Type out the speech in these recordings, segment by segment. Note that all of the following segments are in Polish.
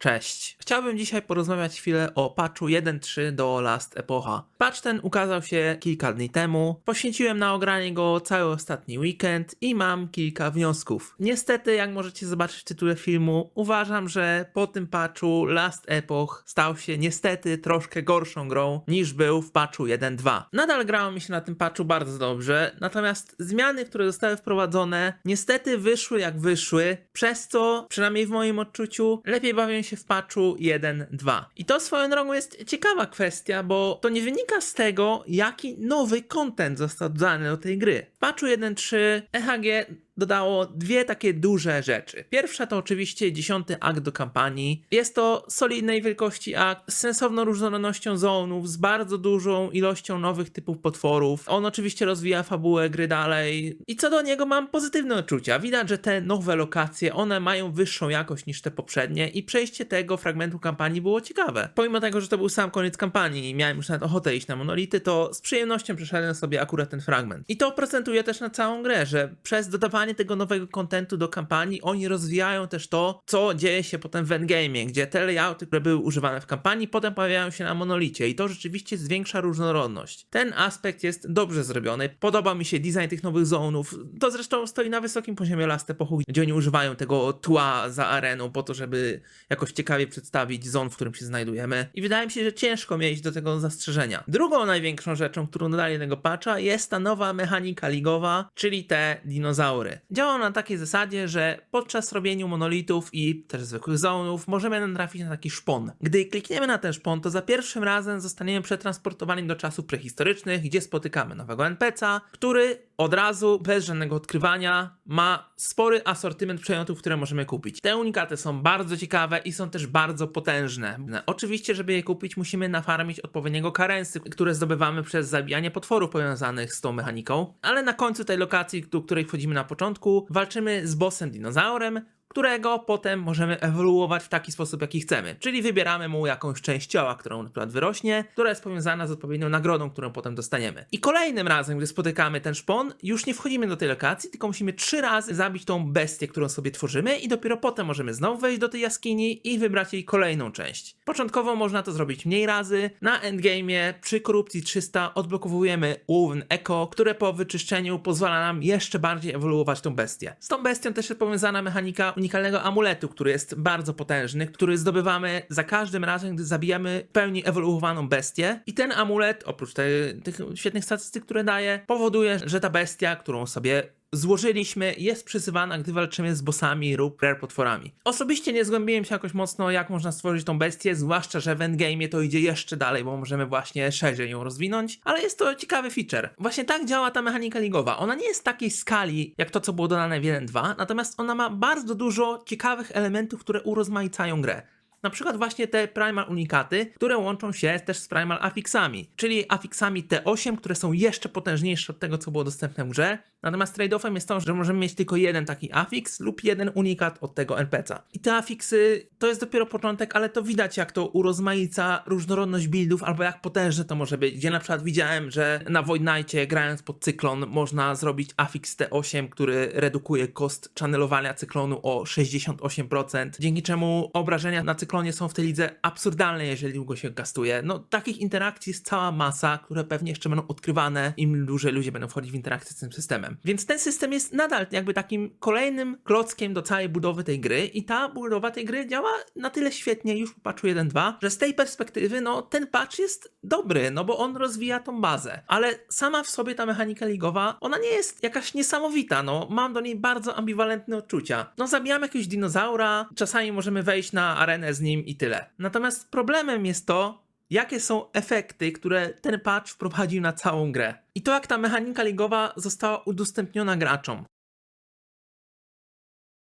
Cześć. Chciałbym dzisiaj porozmawiać chwilę o patchu 1.3 do Last Epocha. Patch ten ukazał się kilka dni temu. Poświęciłem na ogranie go cały ostatni weekend i mam kilka wniosków. Niestety, jak możecie zobaczyć w tytule filmu, uważam, że po tym patchu Last Epoch stał się niestety troszkę gorszą grą niż był w patchu 1.2. Nadal grało mi się na tym patchu bardzo dobrze, natomiast zmiany, które zostały wprowadzone, niestety wyszły jak wyszły, przez co, przynajmniej w moim odczuciu, lepiej bawię się w patchu 1.2. I to swoją drogą jest ciekawa kwestia, bo to nie wynika z tego, jaki nowy content został dodany do tej gry. W patchu 1.3 EHG dodało dwie takie duże rzeczy. Pierwsza to oczywiście dziesiąty akt do kampanii. Jest to solidnej wielkości akt z sensowną różnorodnością zonów, z bardzo dużą ilością nowych typów potworów. On oczywiście rozwija fabułę gry dalej i co do niego mam pozytywne odczucia. Widać, że te nowe lokacje, one mają wyższą jakość niż te poprzednie i przejście tego fragmentu kampanii było ciekawe. Pomimo tego, że to był sam koniec kampanii i miałem już nawet ochotę iść na monolity, to z przyjemnością przeszedłem sobie akurat ten fragment. I to procentuje też na całą grę, że przez dodawanie tego nowego kontentu do kampanii, oni rozwijają też to, co dzieje się potem w endgame, gdzie te layouty, które były używane w kampanii, potem pojawiają się na monolicie i to rzeczywiście zwiększa różnorodność. Ten aspekt jest dobrze zrobiony. Podoba mi się design tych nowych zonów. To zresztą stoi na wysokim poziomie Last Epochu, gdzie oni używają tego tła za areną po to, żeby jakoś ciekawie przedstawić zon, w którym się znajdujemy. I wydaje mi się, że ciężko mieć do tego zastrzeżenia. Drugą największą rzeczą, którą dodali tego patcha, jest ta nowa mechanika ligowa, czyli te dinozaury. Działa na takiej zasadzie, że podczas robienia monolitów i też zwykłych zonów możemy natrafić na taki szpon. Gdy klikniemy na ten szpon, to za pierwszym razem zostaniemy przetransportowani do czasów prehistorycznych, gdzie spotykamy nowego NPC'a, który od razu, bez żadnego odkrywania, ma spory asortyment przedmiotów, które możemy kupić. Te unikaty są bardzo ciekawe i są też bardzo potężne. Oczywiście, żeby je kupić, musimy nafarmić odpowiedniego karensy, które zdobywamy przez zabijanie potworów powiązanych z tą mechaniką. Ale na końcu tej lokacji, do której wchodzimy na początku, walczymy z bossem dinozaurem, którego potem możemy ewoluować w taki sposób, jaki chcemy. Czyli wybieramy mu jakąś część ciała, którą na przykład wyrośnie, która jest powiązana z odpowiednią nagrodą, którą potem dostaniemy. I kolejnym razem, gdy spotykamy ten szpon, już nie wchodzimy do tej lokacji, tylko musimy trzy razy zabić tą bestię, którą sobie tworzymy i dopiero potem możemy znowu wejść do tej jaskini i wybrać jej kolejną część. Początkowo można to zrobić mniej razy. Na endgame'ie przy korupcji 300 odblokowujemy Owen Echo, które po wyczyszczeniu pozwala nam jeszcze bardziej ewoluować tą bestię. Z tą bestią też jest powiązana mechanika unikalnego amuletu, który jest bardzo potężny, który zdobywamy za każdym razem, gdy zabijamy pełni ewoluowaną bestię. I ten amulet, oprócz te, tych świetnych statystyk, które daje, powoduje, że ta bestia, którą sobie złożyliśmy, jest przyzywana, gdy walczymy z bossami lub rare potworami. Osobiście nie zgłębiłem się jakoś mocno, jak można stworzyć tą bestię, zwłaszcza, że w endgame'ie to idzie jeszcze dalej, bo możemy właśnie szerzej ją rozwinąć, ale jest to ciekawy feature. Właśnie tak działa ta mechanika ligowa. Ona nie jest takiej skali, jak to, co było dodane w 1.2, natomiast ona ma bardzo dużo ciekawych elementów, które urozmaicają grę. Na przykład właśnie te Primal Unikaty, które łączą się też z Primal Affixami, czyli Affixami T8, które są jeszcze potężniejsze od tego, co było dostępne w grze. Natomiast trade-offem jest to, że możemy mieć tylko jeden taki affix lub jeden unikat od tego NPC'a. I te affixy to jest dopiero początek, ale to widać jak to urozmaica różnorodność buildów albo jak potężne to może być. Gdzie na przykład widziałem, że na Void Knightie grając pod cyklon można zrobić affix T8, który redukuje koszt channelowania cyklonu o 68%, dzięki czemu obrażenia na cyklonie są w tej lidze absurdalne, jeżeli długo się gastuje. No takich interakcji jest cała masa, które pewnie jeszcze będą odkrywane im dłużej ludzie będą wchodzić w interakcję z tym systemem. Więc ten system jest nadal jakby takim kolejnym klockiem do całej budowy tej gry i ta budowa tej gry działa na tyle świetnie już po patchu 1.2, że z tej perspektywy no ten patch jest dobry, no bo on rozwija tą bazę. Ale sama w sobie ta mechanika ligowa, ona nie jest jakaś niesamowita, no mam do niej bardzo ambiwalentne odczucia. No zabijamy jakiegoś dinozaura, czasami możemy wejść na arenę z nim i tyle. Natomiast problemem jest to, jakie są efekty, które ten patch wprowadził na całą grę. I to, jak ta mechanika ligowa została udostępniona graczom.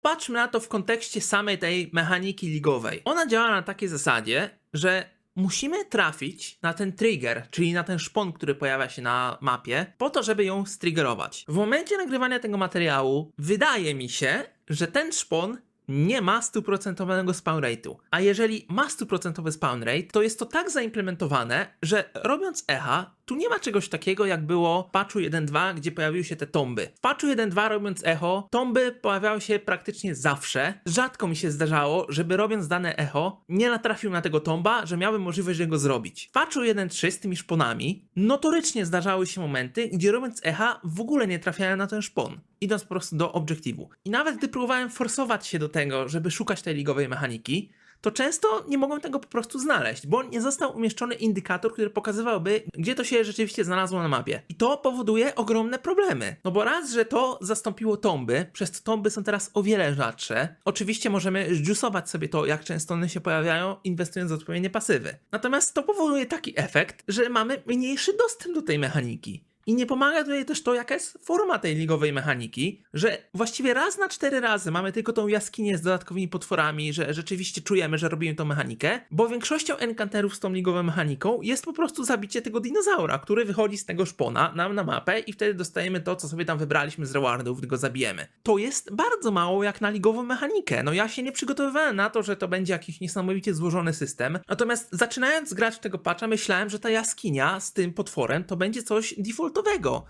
Patrzmy na to w kontekście samej tej mechaniki ligowej. Ona działa na takiej zasadzie, że musimy trafić na ten trigger, czyli na ten szpon, który pojawia się na mapie, po to, żeby ją striggerować. W momencie nagrywania tego materiału wydaje mi się, że ten szpon nie ma stuprocentowego spawn rate'u. A jeżeli ma stuprocentowy spawn rate, to jest to tak zaimplementowane, że robiąc echa, tu nie ma czegoś takiego, jak było w patchu 1.2, gdzie pojawiły się te tomby. W patchu 1.2 robiąc echo, tomby pojawiały się praktycznie zawsze. Rzadko mi się zdarzało, żeby robiąc dane echo, nie natrafił na tego tomba, że miałbym możliwość go zrobić. W patchu 1.3 z tymi szponami notorycznie zdarzały się momenty, gdzie robiąc echa w ogóle nie trafiałem na ten szpon. Idąc po prostu do obiektywu. I nawet gdy próbowałem forsować się do tego, żeby szukać tej ligowej mechaniki, to często nie mogłem tego po prostu znaleźć, bo nie został umieszczony indykator, który pokazywałby, gdzie to się rzeczywiście znalazło na mapie. I to powoduje ogromne problemy. No bo raz, że to zastąpiło tomby, przez to tomby są teraz o wiele rzadsze. Oczywiście możemy zjusować sobie to, jak często one się pojawiają, inwestując w odpowiednie pasywy. Natomiast to powoduje taki efekt, że mamy mniejszy dostęp do tej mechaniki. I nie pomaga tutaj też to, jaka jest forma tej ligowej mechaniki, że właściwie raz na cztery razy mamy tylko tą jaskinię z dodatkowymi potworami, że rzeczywiście czujemy, że robimy tą mechanikę, bo większością enkanterów z tą ligową mechaniką jest po prostu zabicie tego dinozaura, który wychodzi z tego szpona nam na mapę i wtedy dostajemy to, co sobie tam wybraliśmy z rewardów, gdy go zabijemy. To jest bardzo mało jak na ligową mechanikę. No ja się nie przygotowywałem na to, że to będzie jakiś niesamowicie złożony system, natomiast zaczynając grać w tego patcha myślałem, że ta jaskinia z tym potworem to będzie coś defaultowego,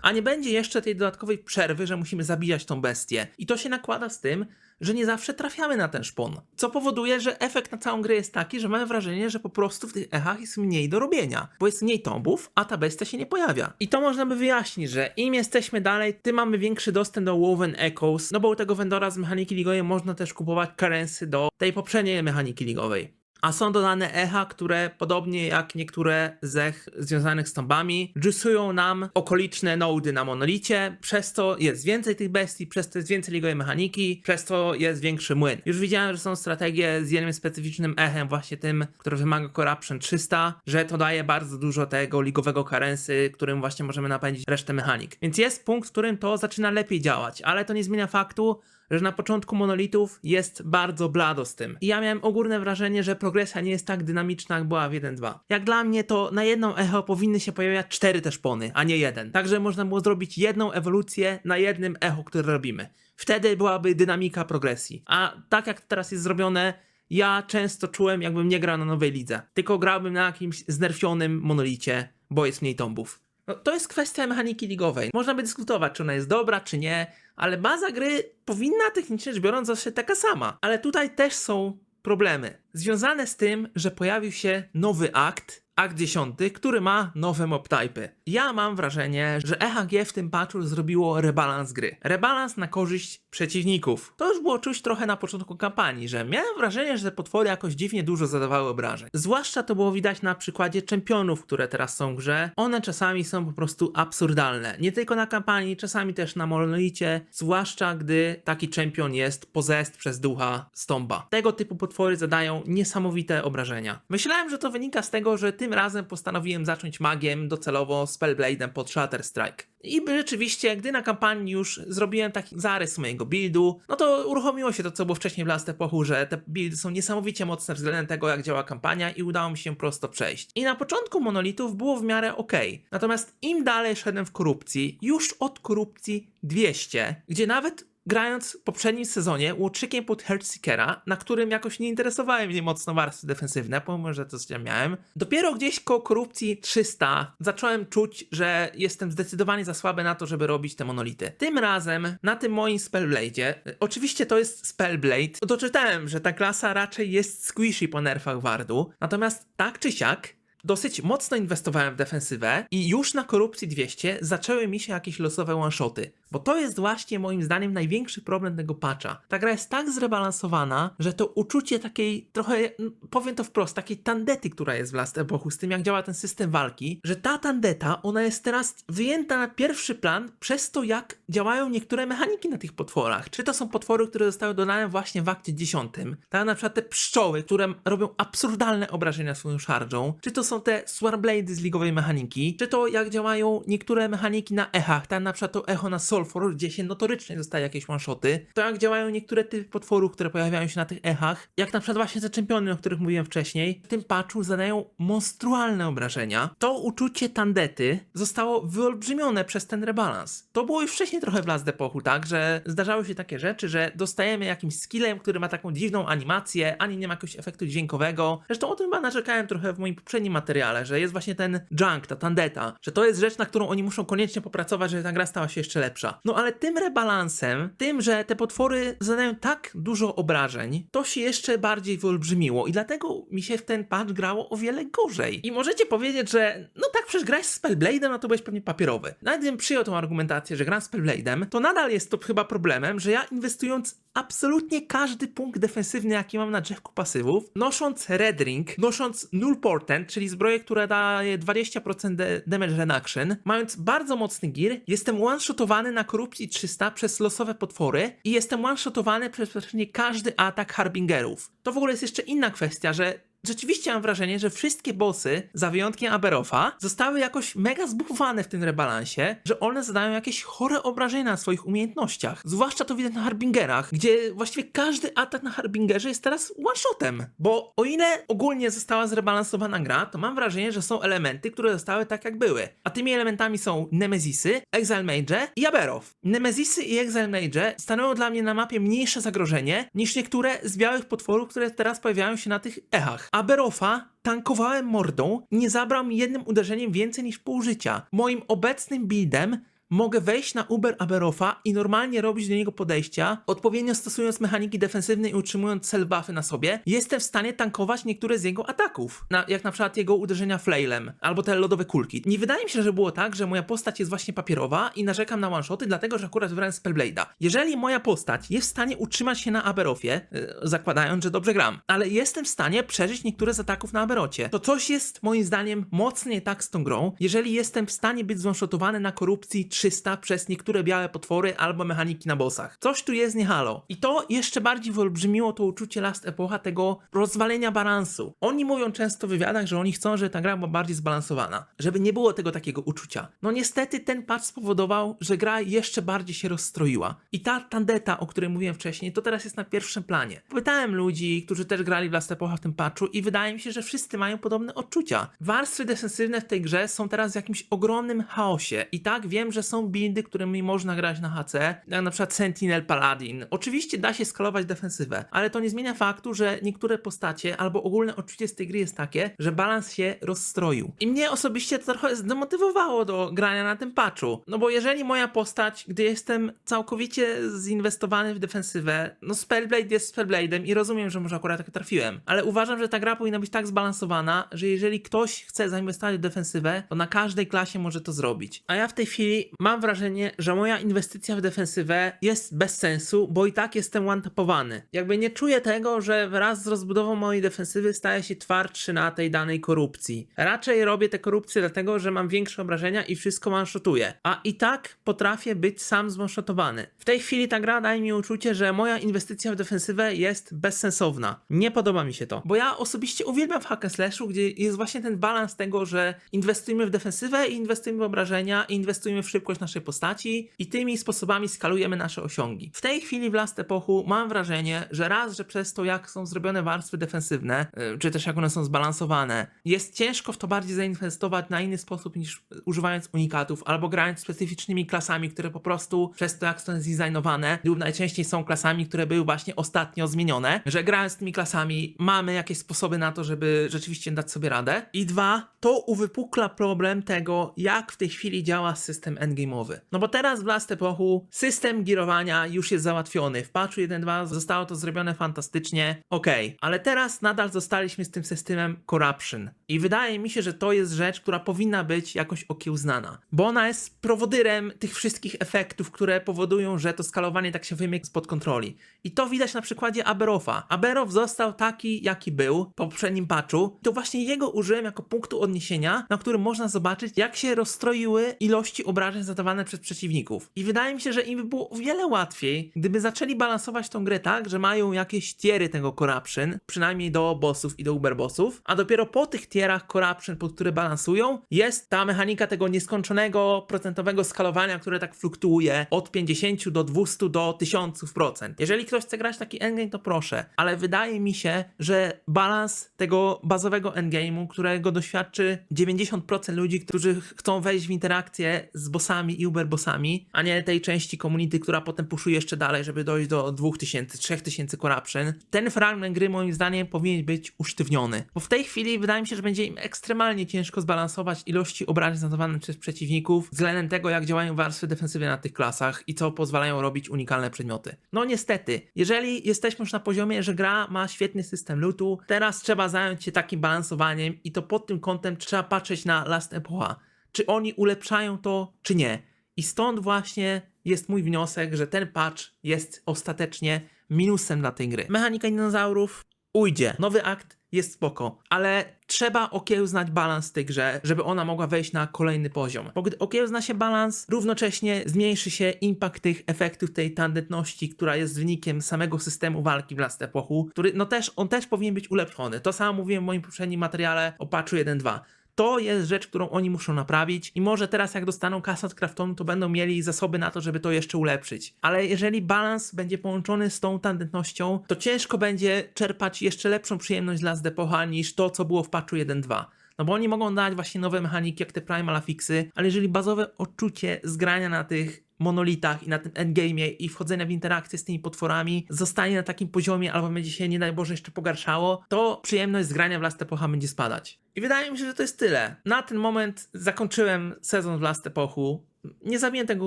a nie będzie jeszcze tej dodatkowej przerwy, że musimy zabijać tą bestię. I to się nakłada z tym, że nie zawsze trafiamy na ten szpon. Co powoduje, że efekt na całą grę jest taki, że mamy wrażenie, że po prostu w tych echach jest mniej do robienia, bo jest mniej tombów, a ta bestia się nie pojawia. I to można by wyjaśnić, że im jesteśmy dalej, tym mamy większy dostęp do Woven Echoes, no bo u tego vendora z mechaniki ligowej można też kupować currency do tej poprzedniej mechaniki ligowej. A są dodane echa, które podobnie jak niektóre z ech związanych z tombami, juicują nam okoliczne nody na monolicie, przez to jest więcej tych bestii, przez to jest więcej ligowej mechaniki, przez to jest większy młyn. Już widziałem, że są strategie z jednym specyficznym echem, właśnie tym, który wymaga Corruption 300, że to daje bardzo dużo tego ligowego currency, którym właśnie możemy napędzić resztę mechanik. Więc jest punkt, w którym to zaczyna lepiej działać, ale to nie zmienia faktu, że na początku monolitów jest bardzo blado z tym. I ja miałem ogólne wrażenie, że progresja nie jest tak dynamiczna, jak była w 1.2. Jak dla mnie, to na jedną echo powinny się pojawiać cztery te szpony, a nie jeden. Także można było zrobić jedną ewolucję na jednym echo, które robimy. Wtedy byłaby dynamika progresji. A tak jak teraz jest zrobione, ja często czułem, jakbym nie grał na nowej lidze. Tylko grałbym na jakimś znerfionym monolicie, bo jest mniej tombów. No, to jest kwestia mechaniki ligowej. Można by dyskutować, czy ona jest dobra, czy nie, ale baza gry powinna technicznie rzecz biorąc zostać taka sama. Ale tutaj też są problemy. Związane z tym, że pojawił się nowy akt, akt 10, który ma nowe mob typy. Ja mam wrażenie, że EHG w tym patchu zrobiło rebalans gry. Rebalans na korzyść przeciwników. To już było czuć trochę na początku kampanii, że miałem wrażenie, że te potwory jakoś dziwnie dużo zadawały obrażeń. Zwłaszcza to było widać na przykładzie czempionów, które teraz są w grze. One czasami są po prostu absurdalne. Nie tylko na kampanii, czasami też na monolicie, zwłaszcza gdy taki czempion jest pozest przez ducha Stomba. Tego typu potwory zadają niesamowite obrażenia. Myślałem, że to wynika z tego, że tym razem postanowiłem zacząć magiem docelowo Spellblade'em pod Shatter Strike. I rzeczywiście, gdy na kampanii już zrobiłem taki zarys mojego buildu, no to uruchomiło się to, co było wcześniej w Last Epochu, że te buildy są niesamowicie mocne względem tego, jak działa kampania i udało mi się prosto przejść. I na początku monolitów było w miarę ok. Natomiast im dalej szedłem w korupcji, już od korupcji 200, gdzie nawet grając w poprzednim sezonie łotrzykiem pod Heartseekera, na którym jakoś nie interesowały mnie mocno warstwy defensywne, pomimo, że to ja miałem. Dopiero gdzieś koło korupcji 300 zacząłem czuć, że jestem zdecydowanie za słaby na to, żeby robić te monolity. Tym razem na tym moim Spellblade'zie, y, oczywiście to jest Spellblade, doczytałem, że ta klasa raczej jest squishy po nerfach Wardu, natomiast tak czy siak dosyć mocno inwestowałem w defensywę i już na korupcji 200 zaczęły mi się jakieś losowe one-shoty. Bo to jest właśnie moim zdaniem największy problem tego patcha. Ta gra jest tak zrebalansowana, że to uczucie takiej trochę, powiem to wprost, takiej tandety, która jest w Last Epochu, z tym jak działa ten system walki, że ta tandeta, ona jest teraz wyjęta na pierwszy plan przez to, jak działają niektóre mechaniki na tych potworach. Czy to są potwory, które zostały dodane właśnie w akcie 10, tak na przykład te pszczoły, które robią absurdalne obrażenia swoją szarżą, czy to są te Swarblady z ligowej mechaniki, czy to jak działają niektóre mechaniki na echach, tak na przykład to echo na Soul Sulfur, gdzie się notorycznie dostaje jakieś one-shoty, to jak działają niektóre typy potworów, które pojawiają się na tych echach, jak na przykład właśnie te czempiony, o których mówiłem wcześniej, w tym patchu zadają monstrualne obrażenia. To uczucie tandety zostało wyolbrzymione przez ten rebalans. To było już wcześniej trochę w Last Epochu, tak, że zdarzały się takie rzeczy, że dostajemy jakimś skillem, który ma taką dziwną animację, ani nie ma jakiegoś efektu dźwiękowego. Zresztą o tym chyba narzekałem trochę w moim poprzednim materiale, że jest właśnie ten junk, ta tandeta, że to jest rzecz, na którą oni muszą koniecznie popracować, żeby ta gra stała się jeszcze lepsza. No ale tym rebalansem, tym, że te potwory zadają tak dużo obrażeń, to się jeszcze bardziej wyolbrzymiło i dlatego mi się w ten patch grało o wiele gorzej. I możecie powiedzieć, że no tak, przecież grać z Spellblade'em, no to byłeś pewnie papierowy. Nawet gdybym przyjął tą argumentację, że gram z Spellblade'em, to nadal jest to chyba problemem, że ja inwestując absolutnie każdy punkt defensywny, jaki mam na drzewku pasywów, nosząc Red Ring, nosząc Null Portent, czyli zbroję, która daje 20% de- damage reduction, mając bardzo mocny gear, jestem one-shotowany na korupcji 300 przez losowe potwory i jestem one-shotowany przez praktycznie każdy atak Harbingerów. To w ogóle jest jeszcze inna kwestia, że Rzeczywiście mam wrażenie, że wszystkie bossy, za wyjątkiem Aberofa, zostały jakoś mega zbufowane w tym rebalansie, że one zadają jakieś chore obrażenia na swoich umiejętnościach. Zwłaszcza to widać na Harbingerach, gdzie właściwie każdy atak na Harbingerze jest teraz one-shotem. Bo o ile ogólnie została zrebalansowana gra, to mam wrażenie, że są elementy, które zostały tak jak były. A tymi elementami są Nemezisy, Exile Mage i Aberow. Nemezisy i Exile Mage stanowią dla mnie na mapie mniejsze zagrożenie niż niektóre z białych potworów, które teraz pojawiają się na tych echach. Aberofa tankowałem mordą, nie zabrał mi jednym uderzeniem więcej niż pół życia. Moim obecnym buildem mogę wejść na Uber Aberofa i normalnie robić do niego podejścia, odpowiednio stosując mechaniki defensywne i utrzymując cell buffy na sobie, jestem w stanie tankować niektóre z jego ataków, na, jak na przykład jego uderzenia flailem, albo te lodowe kulki. Nie wydaje mi się, że było tak, że moja postać jest właśnie papierowa i narzekam na one-shoty, dlatego, że akurat wybrałem Spellblade'a. Jeżeli moja postać jest w stanie utrzymać się na Aberofie, yy, zakładając, że dobrze gram, ale jestem w stanie przeżyć niektóre z ataków na Aberocie, to coś jest moim zdaniem mocno nie tak z tą grą, jeżeli jestem w stanie być zwanshotowany na korupcji 300 przez niektóre białe potwory albo mechaniki na bossach. Coś tu jest nie halo. I to jeszcze bardziej wyolbrzymiło to uczucie Last Epocha tego rozwalenia balansu. Oni mówią często w wywiadach, że oni chcą, żeby ta gra była bardziej zbalansowana, żeby nie było tego takiego uczucia. No niestety ten patch spowodował, że gra jeszcze bardziej się rozstroiła. I ta tandeta, o której mówiłem wcześniej, to teraz jest na pierwszym planie. Pytałem ludzi, którzy też grali w Last Epocha w tym patchu i wydaje mi się, że wszyscy mają podobne odczucia. Warstwy defensywne w tej grze są teraz w jakimś ogromnym chaosie. I tak wiem, że są buildy, którymi można grać na HC, jak na przykład Sentinel Paladin. Oczywiście da się skalować defensywę, ale to nie zmienia faktu, że niektóre postacie albo ogólne odczucie z tej gry jest takie, że balans się rozstroił. I mnie osobiście to trochę zdemotywowało do grania na tym patchu. No bo jeżeli moja postać, gdy jestem całkowicie zinwestowany w defensywę, no Spellblade jest Spellblade'em i rozumiem, że może akurat tak trafiłem, ale uważam, że ta gra powinna być tak zbalansowana, że jeżeli ktoś chce zainwestować w defensywę, to na każdej klasie może to zrobić. A ja w tej chwili mam wrażenie, że moja inwestycja w defensywę jest bez sensu, bo i tak jestem one-tapowany. Jakby nie czuję tego, że wraz z rozbudową mojej defensywy staję się twardszy na tej danej korupcji. Raczej robię te korupcje dlatego, że mam większe obrażenia i wszystko one-shotuję. A i tak potrafię być sam zone-shotowany. W tej chwili ta gra daje mi uczucie, że moja inwestycja w defensywę jest bezsensowna. Nie podoba mi się to, bo ja osobiście uwielbiam w hack slashu, gdzie jest właśnie ten balans tego, że inwestujemy w defensywę i inwestujemy w obrażenia i inwestujemy w naszej postaci i tymi sposobami skalujemy nasze osiągi. W tej chwili w Last Epochu mam wrażenie, że raz, że przez to jak są zrobione warstwy defensywne, yy, czy też jak one są zbalansowane, jest ciężko w to bardziej zainwestować na inny sposób niż używając unikatów albo grając specyficznymi klasami, które po prostu przez to jak są zdesignowane lub najczęściej są klasami, które były właśnie ostatnio zmienione, że grając tymi klasami mamy jakieś sposoby na to, żeby rzeczywiście dać sobie radę. I dwa, to uwypukla problem tego, jak w tej chwili działa system endgame'owy. No bo teraz w Last Epochu system girowania już jest załatwiony. W patchu 1.2 zostało to zrobione fantastycznie, okej, ale teraz nadal zostaliśmy z tym systemem Corruption. I wydaje mi się, że to jest rzecz, która powinna być jakoś okiełznana, bo ona jest prowodyrem tych wszystkich efektów, które powodują, że to skalowanie tak się wymyka spod kontroli. I to widać na przykładzie Aberofa. Aberof został taki, jaki był po poprzednim patchu. To właśnie jego użyłem jako punktu odniesienia, na którym można zobaczyć, jak się rozstroiły ilości obrażeń zadawanych przez przeciwników. I wydaje mi się, że im by było o wiele łatwiej, gdyby zaczęli balansować tą grę tak, że mają jakieś tiery tego corruption, przynajmniej do bossów i do uber bossów, a dopiero po tych tierach corruption, pod które balansują, jest ta mechanika tego nieskończonego procentowego skalowania, które tak fluktuuje od 50 do 200 do 1000 procent. Jeżeli ktoś chce grać taki endgame, to proszę, ale wydaje mi się, że balans tego bazowego endgame'u, którego doświadczy 90% ludzi, którzy chcą wejść w interakcję z bossami i uber bossami, a nie tej części community, która potem puszuje jeszcze dalej, żeby dojść do 2000, 3000 corruption. Ten fragment gry moim zdaniem powinien być usztywniony, bo w tej chwili wydaje mi się, że będzie im ekstremalnie ciężko zbalansować ilości obrażeń zadawanych przez przeciwników względem tego, jak działają warstwy defensywne na tych klasach i co pozwalają robić unikalne przedmioty. No niestety, jeżeli jesteśmy już na poziomie, że gra ma świetny system lootu, teraz trzeba zająć się takim balansowaniem i to pod tym kątem trzeba patrzeć na Last Epocha. Czy oni ulepszają to, czy nie. I stąd właśnie jest mój wniosek, że ten patch jest ostatecznie minusem dla tej gry. Mechanika dinozaurów ujdzie. Nowy akt jest spoko, ale trzeba okiełznać balans w tej grze, żeby ona mogła wejść na kolejny poziom. Bo gdy okiełzna się balans, równocześnie zmniejszy się impact tych efektów tej tandetności, która jest wynikiem samego systemu walki w Last Epochu, który no też, on też powinien być ulepszony. To samo mówiłem w moim poprzednim materiale o patchu 1.2. To jest rzecz, którą oni muszą naprawić i może teraz jak dostaną kasę od Kraftonu, to będą mieli zasoby na to, żeby to jeszcze ulepszyć. Ale jeżeli balans będzie połączony z tą tandetnością, to ciężko będzie czerpać jeszcze lepszą przyjemność dla Zdepocha niż to, co było w patchu 1.2. No bo oni mogą dać właśnie nowe mechaniki, jak te Primal Affixy, ale jeżeli bazowe odczucie zgrania na tych monolitach i na tym endgame'ie i wchodzenia w interakcję z tymi potworami zostanie na takim poziomie albo będzie się, nie daj Boże, jeszcze pogarszało, to przyjemność z grania w Last Epocha będzie spadać. I wydaje mi się, że to jest tyle. Na ten moment zakończyłem sezon w Last Epochu. Nie zabiję tego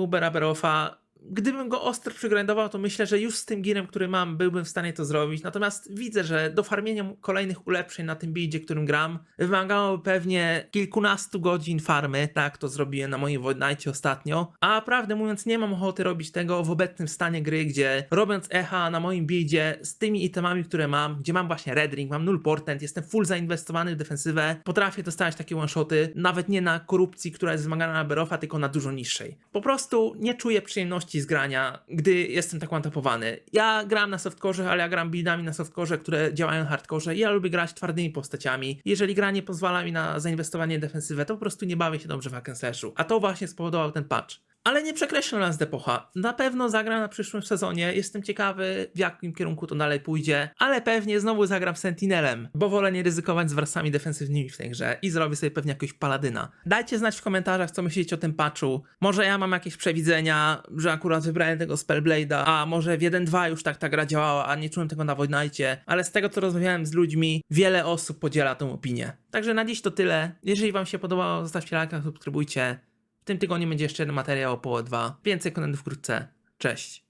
Ubera Beroffa. Gdybym go ostro przygrindował, to myślę, że już z tym girem, który mam, byłbym w stanie to zrobić. Natomiast widzę, że do farmienia kolejnych ulepszeń na tym buildzie, którym gram, wymagałoby pewnie kilkunastu godzin farmy. Tak to zrobiłem na moim Void Knightie ostatnio. A prawdę mówiąc, nie mam ochoty robić tego w obecnym stanie gry, gdzie robiąc echa na moim buildzie z tymi itemami, które mam, gdzie mam właśnie Red Ring, mam null portent, jestem full zainwestowany w defensywę, potrafię dostać takie one-shoty, nawet nie na korupcji, która jest wymagana na Beroffa, tylko na dużo niższej. Po prostu nie czuję przyjemności z grania, gdy jestem tak one-tapowany. Ja gram na softcore, ale ja gram buildami na softcore, które działają i ja lubię grać twardymi postaciami. Jeżeli gra nie pozwala mi na zainwestowanie defensywę, to po prostu nie bawię się dobrze w hack. A to właśnie spowodował ten patch. Ale nie przekreślę nas Depocha. Na pewno zagram na przyszłym sezonie. Jestem ciekawy, w jakim kierunku to dalej pójdzie. Ale pewnie znowu zagram Sentinelem, bo wolę nie ryzykować z wersami defensywnymi w tej grze i zrobię sobie pewnie jakiegoś paladyna. Dajcie znać w komentarzach, co myślicie o tym patchu. Może ja mam jakieś przewidzenia, że akurat wybrałem tego Spellblade'a, a może w 1.2 już tak ta gra działała, a nie czułem tego na Knight'cie. Ale z tego, co rozmawiałem z ludźmi, wiele osób podziela tą opinię. Także na dziś to tyle. Jeżeli wam się podobało, zostawcie lajka, subskrybujcie. W tym tygodniu będzie jeszcze materiał o połowę 2. Więcej kontentu wkrótce. Cześć.